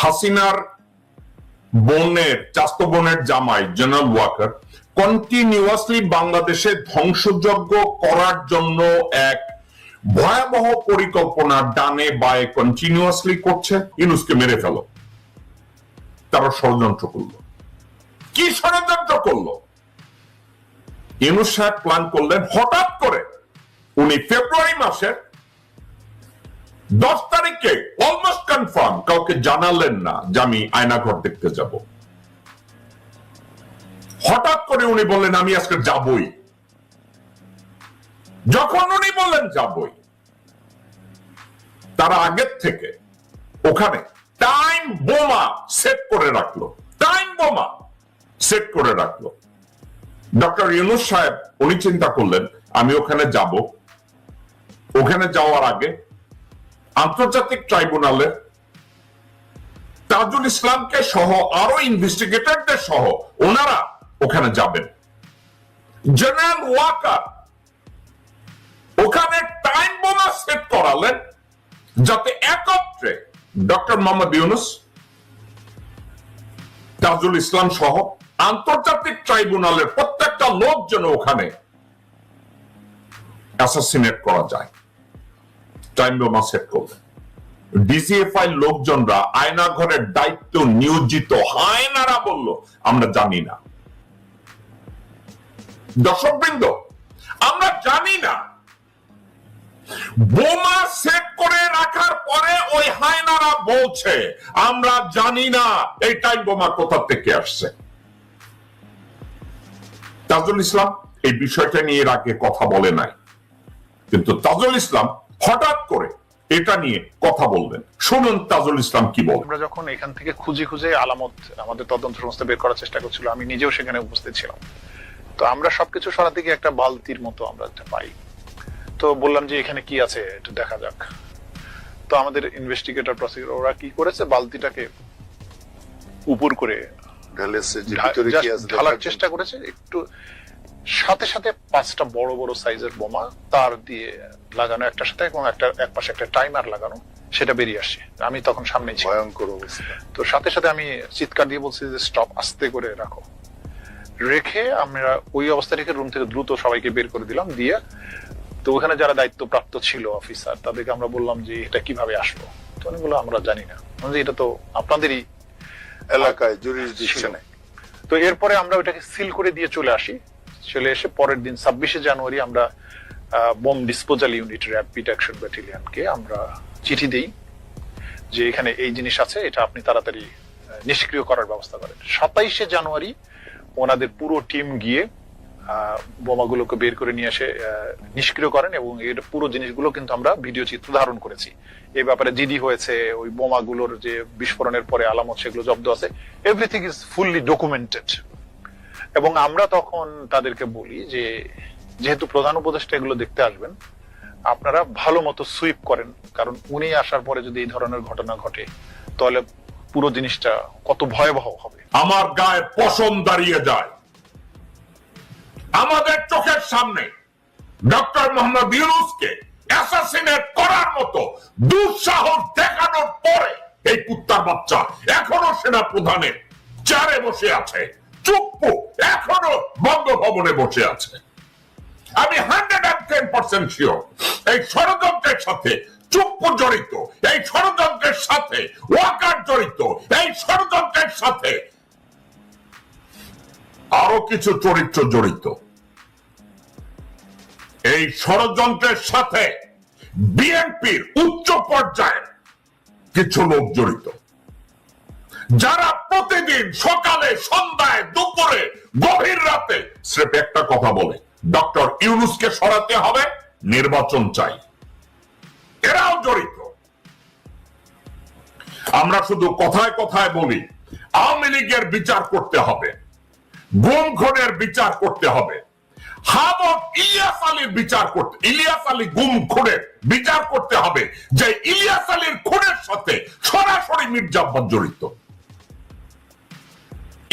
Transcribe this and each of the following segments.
হাসিনার বোনের, চাস্ত বোনের জামাই জেনারেল ওয়াকার কন্টিনিউয়াসলি বাংলাদেশে ধ্বংসযজ্ঞ করার জন্য এক ভয়াবহ পরিকল্পনা ডানে বায়ে কন্টিনিউয়াসলি করছে। ইনুসকে মেরে ফেলো। তারা ষড়যন্ত্র করল। কি ষড়যন্ত্র করল? ইনুস সাহেব প্ল্যান করলেন হঠাৎ করে উনি ফেব্রুয়ারি মাসের দশ তারিখে অলমোস্ট কনফার্ম কাউকে জানালেন না যে আমি আয়নাঘর দেখতে যাব। হঠাৎ করে উনি বললেন, আমি আজকে যাবই। যখন উনি বললেন যাবই, তারা আগের থেকে ওখানে টাইম বোমা সেট করে রাখল। টাইম বোমা সেট করে রাখল। ডক্টর ইউনুস সাহেব, উনি চিন্তা করলেন, আমি ওখানে যাব। ওখানে যাওয়ার আগে আন্তর্জাতিক ট্রাইব্যুনালে তাজুল ইসলামকে সহ আরও ইনভেস্টিগেটরদের সহ ওনারা ওখানে যাবেন। জেনারেল ওয়াকার ওখানে টাইম বোমা সেট করালেন যাতে একত্রে ডক্টর মোহাম্মদ ইউনুস, তাজুল ইসলাম সহ আন্তর্জাতিক ট্রাইব্যুনালের প্রত্যেকটা লোক যেন ওখানে অ্যাসাসিনেট করা যায়। টাইম বোমা সেট করলেন ডিজিএফআই লোকজনরা আয়না ঘরের দায়িত্ব নিয়োজিত। হায়নারা বলল, আমরা জানি না। দর্শকবৃন্দ, আমরা জানি না। বোমা সেট করে রাখার পরে ওই হায়নারা বলছে, আমরা জানি না, এই টাইম বোমা কোথা থেকে আসছে? তাজুল ইসলাম এই বিষয়টা নিয়ে এর আগে কথা বলে নাই। কিন্তু তাজুল ইসলাম হঠাৎ করে এটা নিয়ে কথা বলবেন। শুনুন তাজুল ইসলাম কি বলেন। আমরা যখন এখান থেকে খুঁজে খুঁজে আলামত আমাদের তদন্ত সংস্থা বের করার চেষ্টা করছিল আমি নিজেও সেখানে উপস্থিত ছিলাম। তো আমরা সবকিছু সরাতে গিয়ে একটা বালতির মতো আমরা একটা পাই। তো বললাম যে এখানে কি আছে একটু দেখা যাক। তো আমাদের ইনভেস্টিগেটর প্রসিকিউটর ওরা কি করেছে? বালতিটাকে উপর করে ঢালেছে যে ঢা- ভিতরে কি just আছে ঢালার চেষ্টা করেছে একটু সাথে সাথে পাঁচটা বড় বড় সাইজের বোমা তার দিয়ে লাগানো একটার সাথে এবং একটা এক পাশে একটা টাইমার লাগানো সেটা বেরিয়ে আসছে। আমি তখন সামনে ভয়ঙ্কর অবস্থা। তো সাথে সাথে আমি চিৎকার দিয়ে বলছি যে স্টপ আস্তে করে রাখো। রেখে আমরা ওই অবস্থা রেখে রুম থেকে দ্রুত সবাইকে বের করে দিলাম দিয়ে তো ওখানে যারা দায়িত্বপ্রাপ্ত ছিল অফিসার তাদেরকে আমরা বললাম যে এটা কীভাবে আসলো? তো উনি বলল আমরা জানি না। এটা তো আপনাদেরই এলাকায় জুরিসডিকশনে। তো এরপরে আমরা ওটাকে সিল করে দিয়ে চলে আসি। চলে এসে পরের দিন ছাব্বিশে জানুয়ারি আমরা bomb disposal unit rapid action ব্যাটালিয়নকে আমরা চিঠি দিই যে এখানে এই জিনিস আছে, এটা আপনি তাড়াতাড়ি নিষ্ক্রিয় করার ব্যবস্থা করেন। সাতাইশে জানুয়ারি ওনাদের পুরো টিম গিয়ে বোমাগুলোকে বের করে নিয়ে এসে নিষ্ক্রিয় করেন এবং এর পুরো জিনিসগুলো কিন্তু আমরা ভিডিও চিত্র ধারণ করেছি। এই ব্যাপারে জিডি হয়েছে, ওই বোমাগুলোর যে বিস্ফোরণের পরে আলামত সেগুলো জব্দ আছে। এভরিথিং ইজ ফুললি ডকুমেন্টেড এবং আমরা তখন তাদেরকে বলি যে, যেহেতু প্রধান উপদেষ্টা এগুলো দেখতে আসবেন, আপনারা ভালো মতো সুইপ করেন। কারণ উনি আসার পরে যদি এই ধরনের ঘটনা ঘটে, তাহলে পুরো জিনিসটা কত ভয়াবহ হবে। আমার গায়ে পশম দাঁড়িয়ে যায়। আমাদের চোখের সামনে ডক্টর মোহাম্মদ ইউনুসকে অ্যাসাসিনেট করার মতো দুঃসাহস দেখানোর পরে এই কুত্তার বাচ্চা এখনও সেনা প্রধানের চারে বসে আছে। চুপ্পু এখনও বঙ্গভবনে বসে আছে। আমি hundred and ten percent sure এই ষড়যন্ত্রের সাথে চুপ্পু জড়িত, এই ষড়যন্ত্রের সাথে ওয়াকার জড়িত, এই ষড়যন্ত্রের সাথে আরও কিছু চরিত্র জড়িত। এই ষড়যন্ত্রের সাথে বিএনপির উচ্চ পর্যায়ের কিছু লোক জড়িত। যারা প্রতিদিন সকালে, সন্ধ্যায়, দুপুরে, গভীর রাতে স্রেফ একটা কথা বলে, ডক্টর ইউনুসকে সরাতে হবে, নির্বাচন চাই। এরাও জড়িত। আমরা শুধু কথায় কথায় বলি, আওয়ামী লীগের বিচার করতে হবে গুম খুনের বিচার করতে হবে হাবব ইলিয়াস আলীর বিচার করতে, ইলিয়াস আলী গুম খুনের বিচার করতে হবে, যে ইলিয়াস আলীর খুনের সাথে সরাসরি মির্জাব্বাস জড়িত।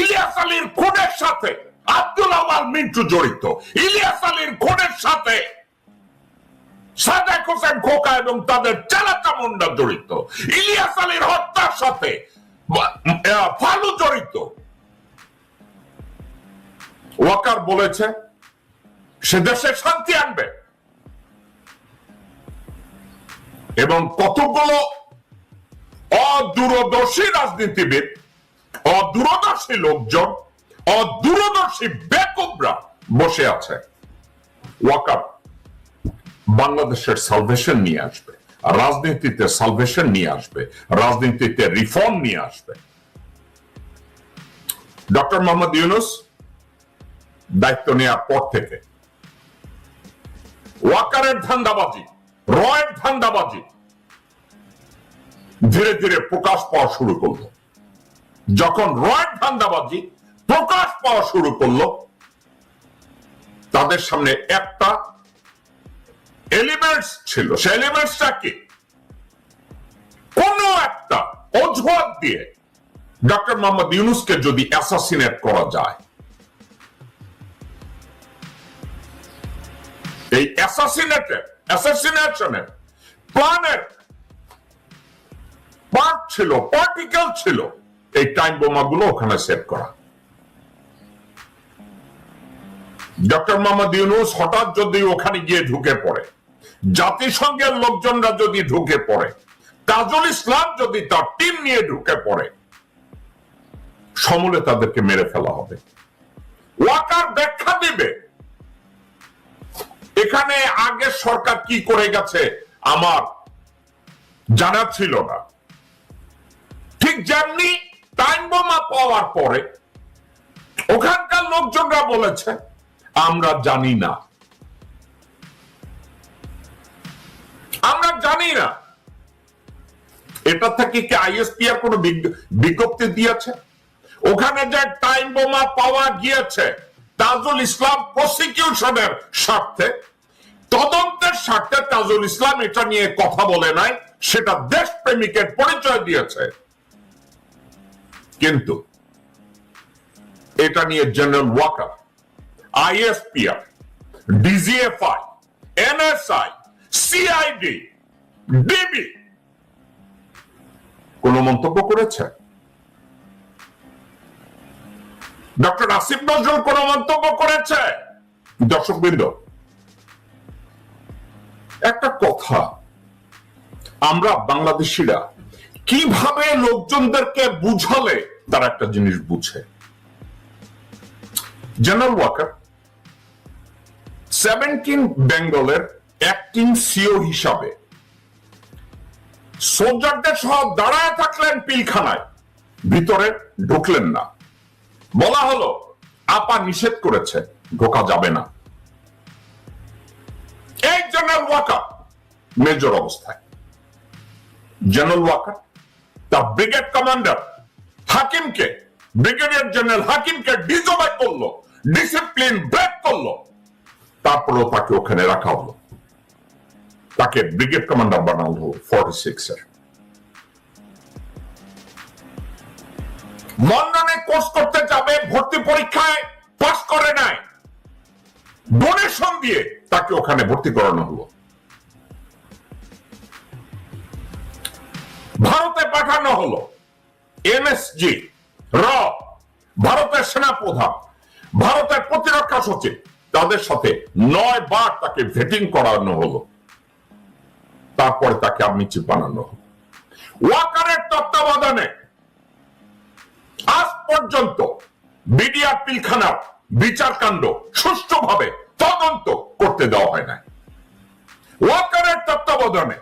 ইলিয়াস আলীর খুনের সাথে আব্দুল আওয়াল মিন্টু জড়িত। ইলিয়াস আলীর খুনের সাথে সাদেক হোসেন খোকা এবং তাদের চালাচামুন্ডা জড়িত। ইলিয়াস আলীর হত্যার সাথে ভালো জড়িত। ওয়াকার বলেছে, সে দেশে শান্তি আনবে। এবং কতগুলো অদূরদর্শী রাজনীতিবিদ অদূরদর্শী লোকজন, অদূরদর্শী বেকুবরা বসে আছে। ওয়াকার বাংলাদেশের সালভেশন নিয়ে আসবে, রাজনীতিতে সালভেশন নিয়ে আসবে, রাজনীতিতে রিফর্ম নিয়ে আসবে। ডক্টর মোহাম্মদ ইউনুস, দায়িত্ব নেওয়ার পর থেকে। ওয়াকারের ধান্দাবাজি, রয়ের ধান্দাবাজি, ধীরে ধীরে প্রকাশ পাওয়া শুরু করল। যখন রয়ের ধান্দাবাজি প্রকাশ পাওয়া শুরু করল, তাদের সামনে একটা এলিমেন্টস ছিল। সে এলিমেন্টসটা কি? কোন একটা অজুহাত দিয়ে ডক্টর মোহাম্মদ ইউনুসকে যদি অ্যাসাসিনেট করা যায়, এই অ্যাসাসিনেটের অ্যাসাসিনেশনের প্ল্যানের পার্ট ছিল পার্টিকেল ছিল এই টাইম বোমাগুলো ওখানে সেট করা। ডক্টর মোহাম্মদ ইউনুস হঠাৎ যদি ওখানে গিয়ে ঢুকে পড়ে, জাতিসংঘের লোকজনরা যদি ঢুকে পড়ে, তাজুল ইসলাম যদি তার টিম নিয়ে ঢুকে পড়ে, সমূলে তাদেরকে মেরে ফেলা হবে। ওয়াকার ব্যাখ্যা দিবে। এখানে আগের সরকার কি করে গেছে আমার জানা ছিল না। ঠিক যেমনি টাইম বোমা পাওয়ার পরে ওখানকার লোকজনরা বলেছে, আমরা জানি না। আমরা জানি না। এটা থেকে কি আইএসপি আর কোন বিজ্ঞপ্তি দিয়েছে? ওখানে যে টাইম বোমা পাওয়া গিয়েছে, তাজুল ইসলাম প্রসিকিউশনের স্বার্থে, তদন্তের স্বার্থে তাজুল ইসলাম এটা নিয়ে কথা বলে নাই, সেটা দেশপ্রেমিকের পরিচয় দিয়েছে। কিন্তু এটা নিয়ে general Waker ISPR DGFI NSI CID DB কোন মন্তব্য করেছে? ডক্টর আসিফ নজরুল কোন মন্তব্য করেছে? দর্শকবৃন্দ, একটা কথা, আমরা বাংলাদেশিরা কীভাবে লোকজনদেরকে বুঝালে তারা একটা জিনিস বুঝে? জেনারেল ওয়াকার সেভেন্টিন বেঙ্গলের অ্যাক্টিং সিও হিসাবে সোলজারদের সহ দাঁড়ায় থাকলেন পিলখানায়, ভিতরে ঢুকলেন না। বলা হলো, আপা নিষেধ করেছে, ঢোকা যাবে না। এই জেনারেল ওয়াকার মেজর অবস্থায়। জেনারেল ওয়াকার তার ব্রিগেড কমান্ডার হাকিমকে ব্রিগেডিয়ার জেনারেল হাকিমকে ডিজোবাই করল ডিসিপ্লিন ব্রেক করল। তারপরেও তাকে ওখানে রাখা হলো। তাকে ব্রিগেড কমান্ডার বানানো হলো ফর্টি সিক্স এর। লন্ডনে কোর্স করতে যাবে, ভর্তি পরীক্ষায় পাস করে নাই। ডোনেশন দিয়ে তাকে ওখানে ভর্তি করানো হলো। ভারতে পাঠানো হলো। এমএসজি র, ভারতের সেনাপ্রধান, ভারতের প্রতিরক্ষা সচিব, তাদের সাথে নয় বার তাকে ভেটিং করানো হলো। তারপরে তাকে আমি বানানো হলো। ওয়াকারের তত্ত্বাবধানে আজ পর্যন্ত বিডিআর পিলখানার বিচার কাণ্ড সুষ্ঠুভাবে তদন্ত করতে দেওয়া হয় না ওয়াকারের তত্ত্বাবধানে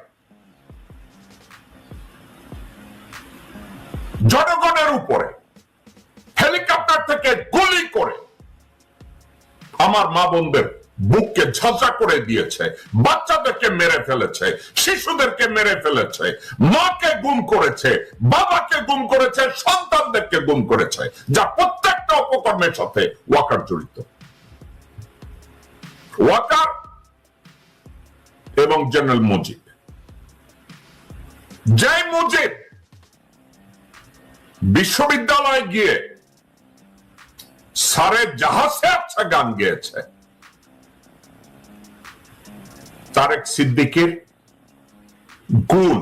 জনগণের উপরে, হেলিকপ্টার থেকে গুলি করে আমার মা বোনদের বুককে ঝাঁঝা করে দিয়েছে, বাচ্চাদেরকে মেরে ফেলেছে, শিশুদেরকে মেরে ফেলেছে, মাকে গুম করেছে, বাবাকে গুম করেছে, সন্তানদেরকে গুম করেছে, যা প্রত্যেকটা অপকর্মের সাথে ওয়াকার জড়িত। ওয়াকার এবং জেনারেল মুজিব। জয় মুজিব। বিশ্ববিদ্যালয়ে গিয়ে সারে জাহাজে আচ্ছা গান গেয়েছে। তারেক সিদ্দিকের গুণ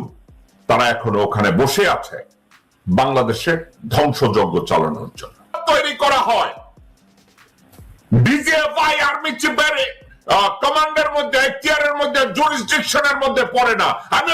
তারা এখনও ওখানে বসে আছে বাংলাদেশে ধ্বংসযজ্ঞ চালানোর জন্য। তৈরি করা হয়। ডিজিএফআই আর্মি চিফের কমান্ডের মধ্যে, এখতিয়ারের মধ্যে জুরিসডিকশনের মধ্যে পড়ে না। আমি